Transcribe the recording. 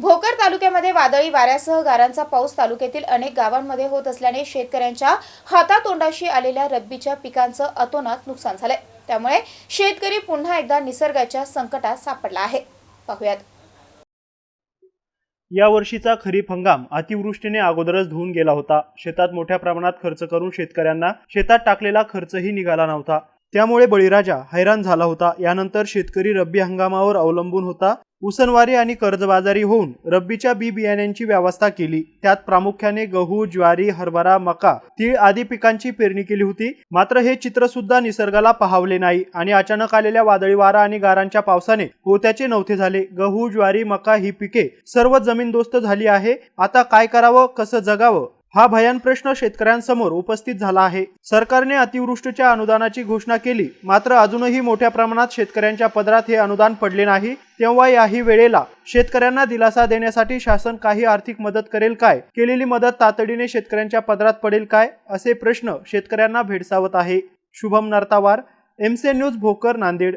भोकर तालुक्यामध्ये वादळी वाऱ्यासह गारांचा पाऊस तालुक्यातील अनेक गावांमध्ये होत असल्याने शेतकऱ्यांच्या हातातोंडाशी आलेल्या रब्बीच्या पिकांचं अतोनात नुकसान झालंय. त्यामुळे शेतकरी पुन्हा एकदा निसर्गाच्या संकटात सापडला आहे. पाहुयात. या वर्षीचा खरीप हंगाम अतिवृष्टीने अगोदरच धुवून गेला होता. शेतात मोठ्या प्रमाणात खर्च करून शेतकऱ्यांना शेतात टाकलेला खर्चही निघाला नव्हता. त्यामुळे बळीराजा हैराण झाला होता. यानंतर शेतकरी रब्बी हंगामावर अवलंबून होता. उसनवारी आणि कर्जबाजारी होऊन रब्बीच्या बी बियाण्यांची व्यवस्था केली. त्यात प्रामुख्याने गहू ज्वारी हरभरा मका तीळ आदी पिकांची पेरणी केली होती. मात्र हे चित्र सुद्धा निसर्गाला पाहावले नाही आणि अचानक आलेल्या वादळी वारा आणि गारांच्या पावसाने होत्याचे नव्हते झाले. गहू ज्वारी मका ही पिके सर्व जमीनदोस्त झाली आहे. आता काय करावं कसं जगावं? हा भयान प्रश्न शेतकऱ्यांसमोर उपस्थित झाला आहे. सरकारने अतिवृष्टीच्या अनुदानाची घोषणा केली. मात्र अजूनही मोठ्या प्रमाणात शेतकऱ्यांच्या पदरात हे अनुदान पडले नाही. तेव्हा याही वेळेला शेतकऱ्यांना दिलासा देण्यासाठी शासन काही आर्थिक मदत करेल काय? केलेली मदत तातडीने शेतकऱ्यांच्या पदरात पडेल काय? असे प्रश्न शेतकऱ्यांना भेडसावत आहे. शुभम नरतावार एमसे न्यूज भोकर नांदेड.